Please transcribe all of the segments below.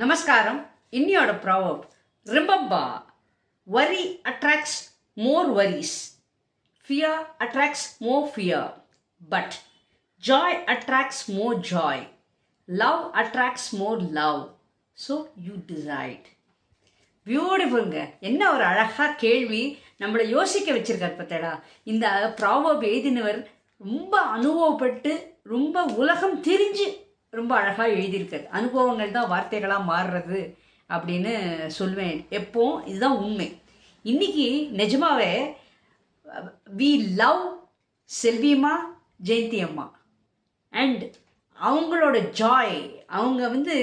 நமஸ்காரம். இன்னியோட ப்ராவப் ரிம்பம்பா. Worry attracts more worries fear attracts more fear but joy attracts more joy love attracts more love so you decide பியூட்டிஃபுல்ங்க என்ன ஒரு அழகாக கேள்வி நம்மளை யோசிக்க வச்சிருக்காரு பார்த்தடா. இந்த ப்ராவப் எழுதினவர் ரொம்ப அனுபவப்பட்டு ரொம்ப உலகம் தெரிஞ்சு ரொம்ப அழகாக எழுதியிருக்காரு. அனுபவங்கள் தான் வார்த்தைகளாக மாறுறது அப்படின்னு சொல்வேன். எப்போ இதுதான் உண்மை. இன்னைக்கு நிஜமாவே வி லவ் செல்வியம்மா ஜெயந்தி அம்மா அண்ட் அவங்களோட ஜாய் அவங்க வந்து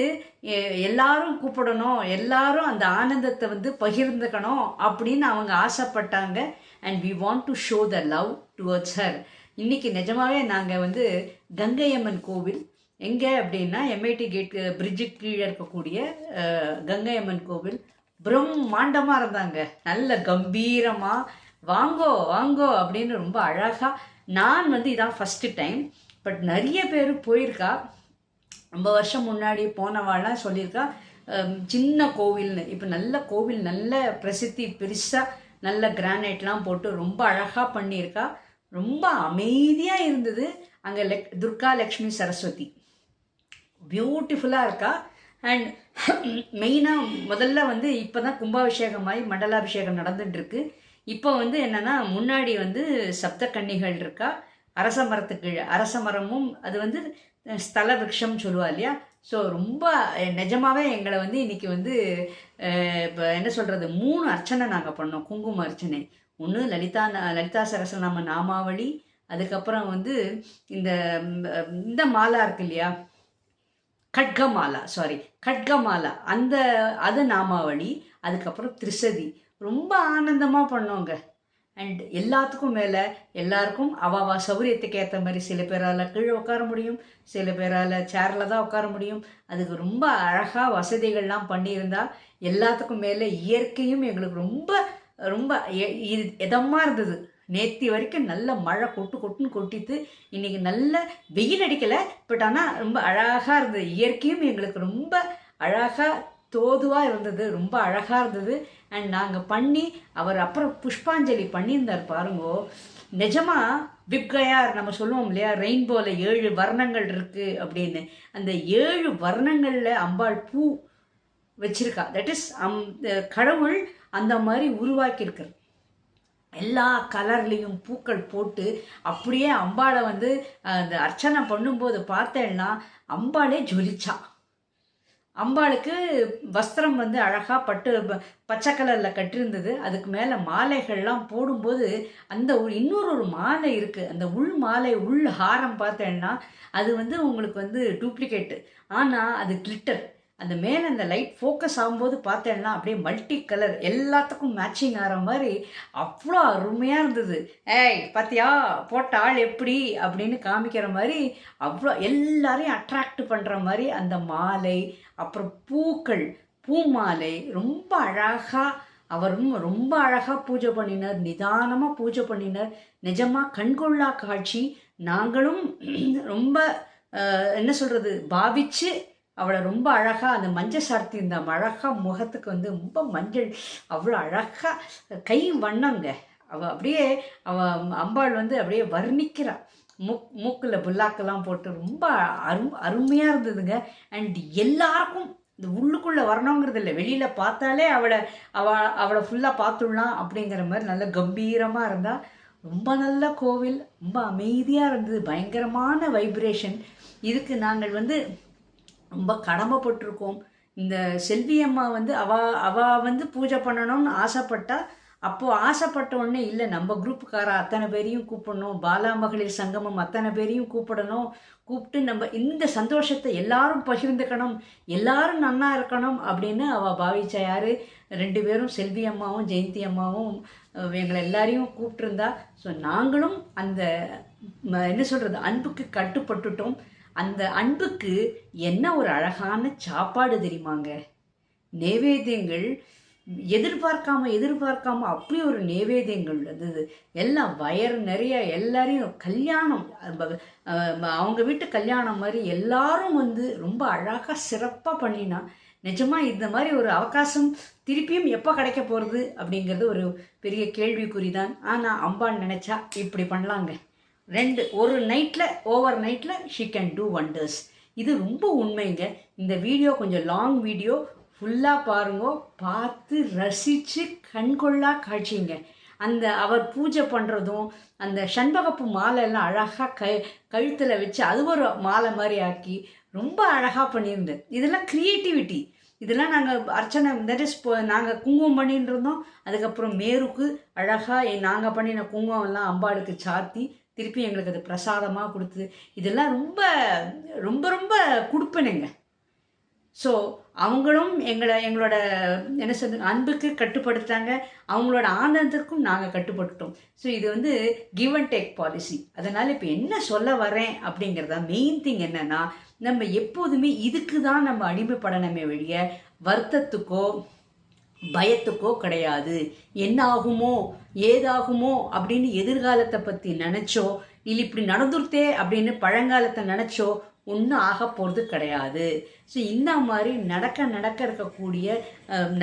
எல்லாரும் கூப்பிடணும் எல்லாரும் அந்த ஆனந்தத்தை வந்து பகிர்ந்துக்கணும் அப்படின்னு அவங்க ஆசைப்பட்டாங்க. And we want to show the love towards her இன்னைக்கு நிஜமாவே நாங்கள் வந்து கங்கையம்மன் கோவில் எங்கே அப்படின்னா எம்ஐடி கேட் பிரிட்ஜுக்கு கீழே இருக்கக்கூடிய கங்கை அம்மன் கோவில் பிரம்மாண்டமாக இருந்தாங்க. நல்ல கம்பீரமாக வாங்கோ வாங்கோ அப்படின்னு ரொம்ப அழகாக நான் வந்து இதான் ஃபஸ்ட்டு டைம் பட் நிறைய பேர் போயிருக்கா. ரொம்ப வருஷம் முன்னாடி போனவாள்லாம் சொல்லியிருக்கா சின்ன கோவில்னு. இப்போ நல்ல கோவில் நல்ல பிரசித்தி பெருசாக நல்ல கிரானைட்லாம் போட்டு ரொம்ப அழகாக பண்ணியிருக்கா. ரொம்ப அமைதியாக இருந்தது. அங்கே லெக் துர்கா லக்ஷ்மி சரஸ்வதி. பியூட்டிஃபுல்லாக இருக்கா? அண்ட் மெயினாக முதல்ல வந்து இப்போ தான் கும்பாபிஷேகமாகி மண்டலாபிஷேகம் நடந்துட்டுருக்கு. இப்போ வந்து என்னென்னா முன்னாடி வந்து சப்த கன்னிகள் இருக்கா? அரச மரத்துக்கு அரச மரமும் அது வந்து ஸ்தல விரக்ஷம் சொல்லுவா இல்லையா? ஸோ ரொம்ப நிஜமாகவே எங்களை வந்து இன்றைக்கி வந்து இப்போ என்ன சொல்கிறது மூணு அர்ச்சனை நாங்கள் பண்ணோம் குங்கும அர்ச்சனை. ஒன்று லலிதா லலிதா சரசநாம நாமாவளி அதுக்கப்புறம் வந்து இந்த இந்த மாலா இருக்கு இல்லையா? கட்கமாலா சாரி கட்கமாலா. அந்த அது நாமாவளி அதுக்கப்புறம் திரிசதி. ரொம்ப ஆனந்தமாக பண்ணோங்க. அண்ட் எல்லாத்துக்கும் மேலே எல்லாருக்கும் அவாவா சௌரியத்துக்கு ஏற்ற மாதிரி சில பேரால் கீழே உட்கார முடியும் சில பேரால் சேரில் தான் உட்கார முடியும். அதுக்கு ரொம்ப அழகாக வசதிகள்லாம் பண்ணியிருந்தா எல்லாத்துக்கும் மேலே இயற்கையும் எங்களுக்கு ரொம்ப ரொம்ப எ- இது இதமாக இருந்தது. நேத்தி வரைக்கும் நல்ல மழை கொட்டு கொட்டுன்னு கொட்டித்து இன்னைக்கு நல்ல வெயில் அடிக்கலை. பட் ஆனால் ரொம்ப அழகாக இருந்தது. இயற்கையும் எங்களுக்கு ரொம்ப அழகாக தோதுவாக இருந்தது. ரொம்ப அழகாக இருந்தது. அண்ட் நாங்கள் பண்ணி அவர் அப்புறம் புஷ்பாஞ்சலி பண்ணியிருந்தார் பாருங்கோ. நிஜமா விப்கயார் நம்ம சொல்லுவோம் இல்லையா? ரெயின்போவில் ஏழு வர்ணங்கள் இருக்குது அப்படின்னு. அந்த ஏழு வர்ணங்களில் அம்பாள் பூ வச்சிருக்கா. தட் இஸ் அம் கடவுள் அந்த மாதிரி உருவாக்கியிருக்கிறது எல்லா கலர்லேயும் பூக்கள் போட்டு அப்படியே அம்பாளை வந்து அந்த அர்ச்சனை பண்ணும்போது பார்த்தேன்னா அம்பாளே ஜொலிச்சா. அம்பாளுக்கு வஸ்திரம் வந்து அழகாக பட்டு ப- பச்சை கலரில் கட்டியிருந்தது அதுக்கு மேலே மாலைகள்லாம் போடும்போது அந்த ஒரு இன்னொரு ஒரு மாலை இருக்குது அந்த உள் மாலை உள் ஹாரம் பார்த்தேன்னா அது வந்து உங்களுக்கு வந்து டூப்ளிகேட்டு ஆனால் அது கிளிட்டர் அந்த மேலே அந்த லைட் ஃபோக்கஸ் ஆகும்போது பார்த்தேன்னா அப்படியே மல்டி கலர் எல்லாத்துக்கும் மேட்சிங் ஆகிற மாதிரி அவ்வளோ அருமையாக இருந்தது. ஏய் பார்த்தியா போட்ட ஆள் எப்படி? அப்படின்னு காமிக்கிற மாதிரி அவ்வளோ எல்லாரையும் அட்ராக்ட் பண்ணுற மாதிரி அந்த மாலை அப்புறம் பூக்கள் பூ மாலை ரொம்ப அழகாக அவரும் ரொம்ப அழகாக பூஜை பண்ணினார் நிதானமாக பூஜை பண்ணினார். நிஜமாக கண்கொள்ளா காட்சி. நாங்களும் ரொம்ப என்ன சொல்கிறது பாவிச்சு அவளை ரொம்ப அழகாக அந்த மஞ்சள் சார்த்தி இந்த அழகாக முகத்துக்கு வந்து ரொம்ப மஞ்சள் அவ்வளோ அழகாக கை வண்ணங்க. அவள் அப்படியே அவள் அம்பாள் வந்து அப்படியே வர்ணிக்கிறாள் மூக் மூக்கில் புல்லாக்கெல்லாம் போட்டு ரொம்ப அரு அருமையாக இருந்ததுங்க. அண்ட் எல்லாருக்கும் இந்த உள்ளுக்குள்ளே வரணுங்கிறது இல்லை வெளியில் பார்த்தாலே அவளை அவ அவளை ஃபுல்லாக பார்த்துடலாம் அப்படிங்கிற மாதிரி நல்ல கம்பீரமாக இருந்தா. ரொம்ப நல்ல கோவில் ரொம்ப அமைதியாக இருந்தது பயங்கரமான வைப்ரேஷன் இதுக்கு நாங்கள் வந்து ரொம்ப கடமைப்பட்டிருக்கோம். இந்த செல்வி அம்மா வந்து அவ அவ வந்து பூஜை பண்ணணும்னு ஆசைப்பட்டா அப்போது ஆசைப்பட்ட உடனே இல்லை நம்ம குரூப்புக்கார அத்தனை பேரையும் கூப்பிடணும். பாலா மகளிர் சங்கமம் அத்தனை பேரையும் கூப்பிடணும். கூப்பிட்டு நம்ம இந்த சந்தோஷத்தை எல்லாரும் பகிர்ந்துக்கணும். எல்லாரும் நன்னா இருக்கணும் அப்படின்னு அவள் பாவிச்சா யார்? ரெண்டு பேரும் செல்வி அம்மாவும் ஜெயந்தி அம்மாவும் எங்களை எல்லாரையும் கூப்பிட்டுருந்தா. ஸோ நாங்களும் அந்த என்ன சொல்கிறது அன்புக்கு கட்டுப்பட்டுட்டோம். அந்த அன்புக்கு என்ன ஒரு அழகான சாப்பாடு தெரியுமாங்க? நேவேத்தியங்கள் எதிர்பார்க்காம எதிர்பார்க்காம அப்படி ஒரு நேவேத்தியங்கள் இருந்தது. எல்லாம் வயறு நிறைய எல்லாரையும் கல்யாணம் அவங்க வீட்டு கல்யாணம் மாதிரி எல்லாரும் வந்து ரொம்ப அழகாக சிறப்பாக பண்ணினா நிஜமாக இந்த மாதிரி ஒரு அவகாசம் திருப்பியும் எப்போ கிடைக்க போகிறது அப்படிங்கிறது ஒரு பெரிய கேள்விக்குறி தான் ஆனால் அம்பான்னு நினச்சா இப்படி பண்ணலாங்க. ரெண்டு ஒரு நைட்டில் ஓவர் நைட்டில் ஷீ கேன் டூ வண்டர்ஸ் இது ரொம்ப உண்மைங்க. இந்த வீடியோ கொஞ்சம் லாங் வீடியோ ஃபுல்லாக பாருங்க. பார்த்து ரசித்து கண்கொள்ளா காட்சிங்க. அந்த அவர் பூஜை பண்ணுறதும் அந்த சண்பகப்பு மாலை எல்லாம் அழகாக க கழுத்தில் வச்சு அது ஒரு மாலை மாதிரி ஆக்கி ரொம்ப அழகாக பண்ணியிருந்தேன் இதெல்லாம் க்ரியேட்டிவிட்டி இதெல்லாம் நாங்கள் அர்ச்சனை தட் இஸ் நாங்கள் குங்குமம் பண்ணிட்டு இருந்தோம் அதுக்கப்புறம் மேருக்கு அழகாக நாங்கள் பண்ணின குங்குமம் எல்லாம் அம்பாளுக்கு சாத்தி திருப்பி எங்களுக்கு அது பிரசாதமாக கொடுத்து இதெல்லாம் ரொம்ப ரொம்ப ரொம்ப கொடுப்பனுங்க. ஸோ அவங்களும் எங்களை எங்களோட என்ன சொல்றது அன்புக்கு கட்டுப்படுத்தாங்க அவங்களோட ஆனந்தத்துக்கும் நாங்கள் கட்டுப்பட்டுட்டோம். ஸோ இது வந்து கிவ் அண்ட் டேக் பாலிசி அதனால் இப்போ என்ன சொல்ல வரேன் அப்படிங்கிறதா மெயின் திங் என்னென்னா நம்ம எப்போதுமே இதுக்கு தான் நம்ம அடிமைப்படணுமே வழிய வருத்தத்துக்கோ பயத்துக்கோ கிடையாது. என்ன ஆகுமோ ஏதாகுமோ அப்படின்னு எதிர்காலத்தை பற்றி நினச்சோ இல்லை இப்படி நடந்துருத்தே அப்படின்னு பழங்காலத்தை நினச்சோ ஒன்றும் ஆக போகிறது கிடையாது. ஸோ இந்த மாதிரி நடக்க நடக்க இருக்கக்கூடிய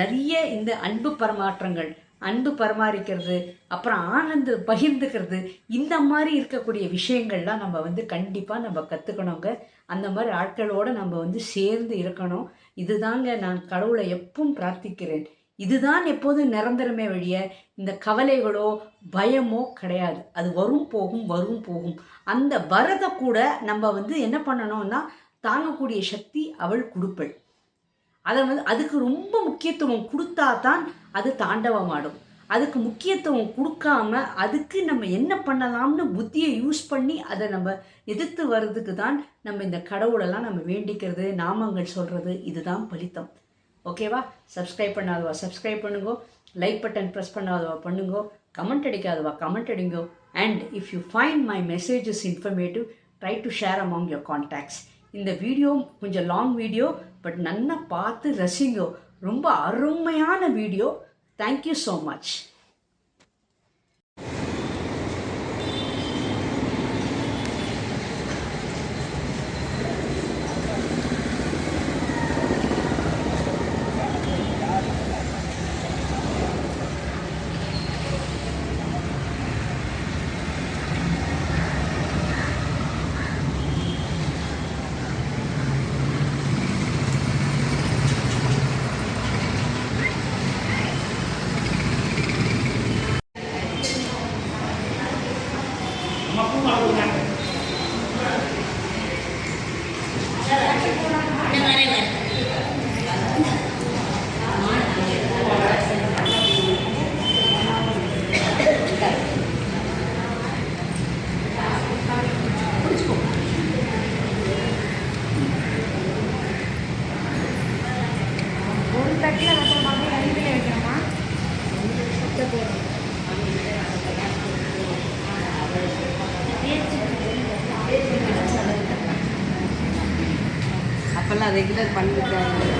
நிறைய இந்த அன்பு பரமாற்றங்கள் அன்பு பரமாறிக்கிறது அப்புறம் ஆனந்து பகிர்ந்துக்கிறது இந்த மாதிரி இருக்கக்கூடிய விஷயங்கள்லாம் நம்ம வந்து கண்டிப்பாக நம்ம கற்றுக்கணுங்க அந்த மாதிரி ஆட்களோடு நம்ம வந்து சேர்ந்து இருக்கணும். இதுதாங்க நான் கடவுளை எப்பவும் பிரார்த்திக்கிறேன். இதுதான் எப்போதும் நிரந்தரமே வழிய இந்த கவலைகளோ பயமோ கிடையாது. அது வரும் போகும் வரும் போகும். அந்த வரதை கூட நம்ம வந்து என்ன பண்ணணும்னா தாங்கக்கூடிய சக்தி அவள் கொடுப்பள். அதை வந்து அதுக்கு ரொம்ப முக்கியத்துவம் கொடுத்தா தான் அது தாண்டவமாடும். அதுக்கு முக்கியத்துவம் கொடுக்காம அதுக்கு நம்ம என்ன பண்ணலாம்னு புத்தியை யூஸ் பண்ணி அதை நம்ம எதிர்த்து வர்றதுக்கு தான் நம்ம இந்த கடவுளெல்லாம் நம்ம வேண்டிக்கிறது நாமங்கள் சொல்கிறது இதுதான் பலித்தம். ஓகேவா சப்ஸ்கிரைப் பண்ணாதவா? சப்ஸ்கிரைப் பண்ணுங்கோ. லைக் பட்டன் ப்ரெஸ் பண்ணாதவா? பண்ணுங்கோ. கமெண்ட் அடிக்காதவா? Comment அடிங்கோ. And if you find my messages informative try to share among your contacts இந்த வீடியோ கொஞ்சம் லாங் வீடியோ பட் நல்லா பார்த்து ரசிங்கோ. ரொம்ப அருமையான வீடியோ தேங்க்யூ ஸோ மச் தட்டில் வைக்கிறோமா ரெண்டுல வைக்கிறோமா அப்பெல்லாம் ரெகுலர் பண்ணிட்டு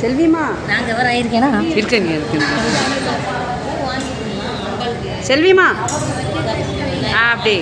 செல்விமா. நாங்கள் வர ஆயிருக்கேனா? இருக்குங்க இருக்குங்க செல்விமா. ஆ அப்படி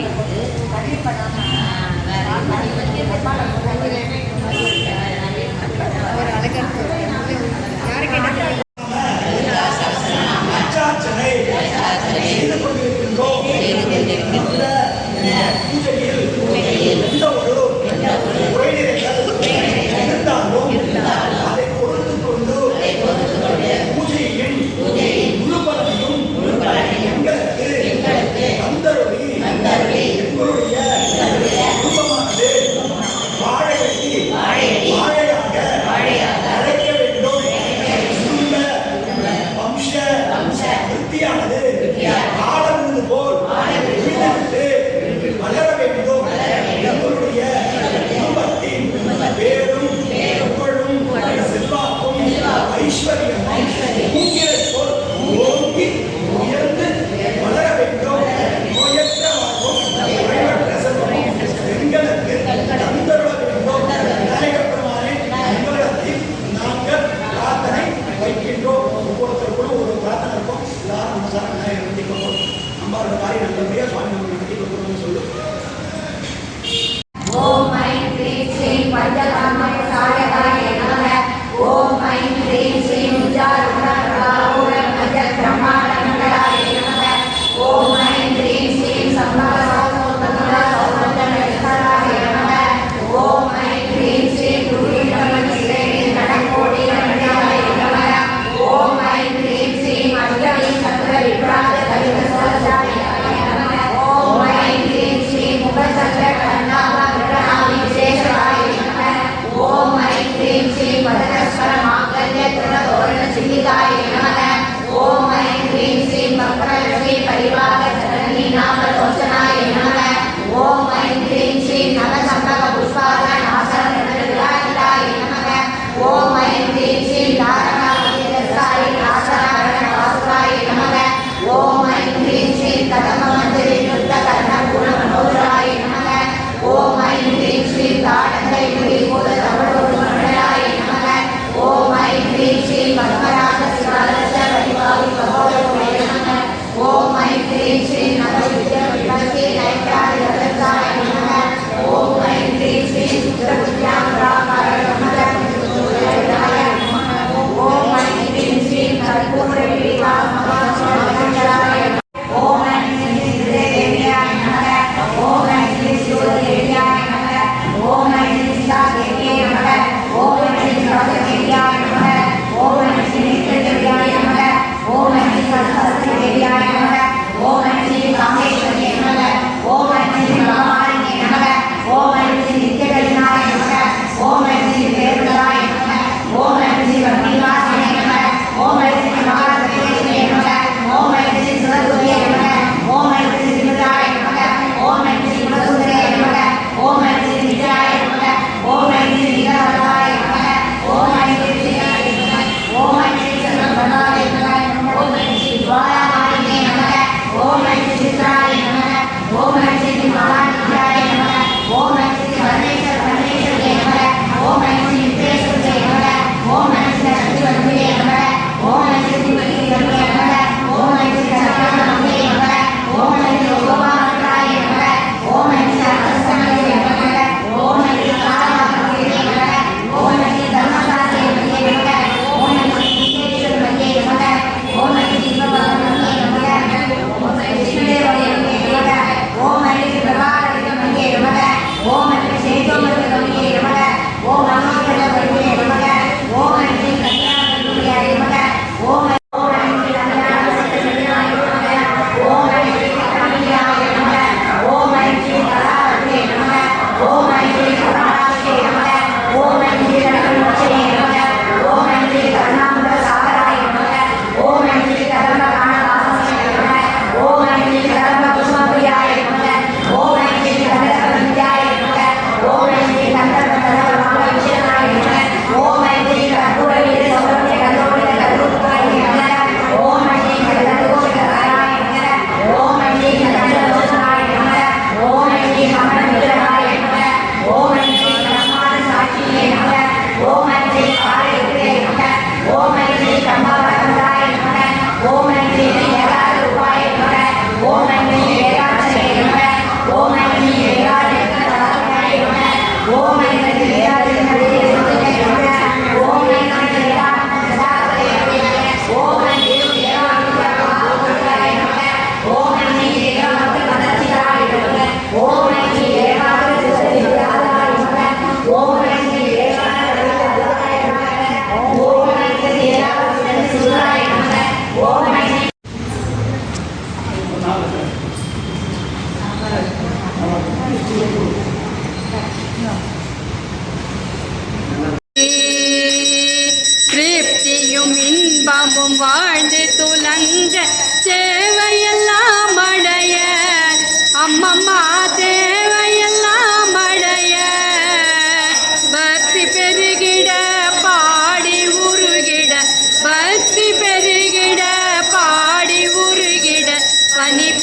funny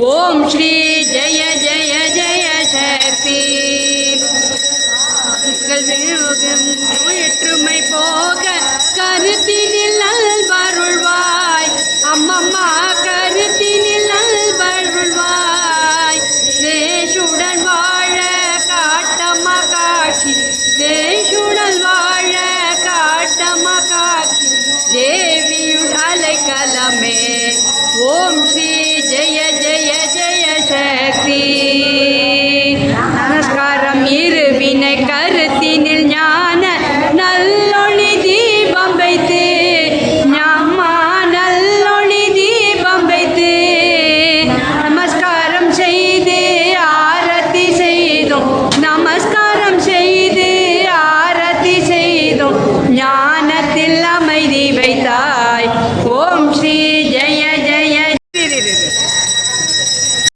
ஓம் ஸ்ரீ ஜய ஜய ஜய சக்தி. ஒற்றுமை போக கருத்தினில் அல்வருள்வாய். அம்மம்மா கருத்தினில் அல்வருள்வாய். தேஷுடன் வாழ காட்டம்மா காட்சி தேஷுடன் வாழ காட்டம்மா காட்சி தேவியுடன் அலைக்கலமே. ஓம் ஸ்ரீ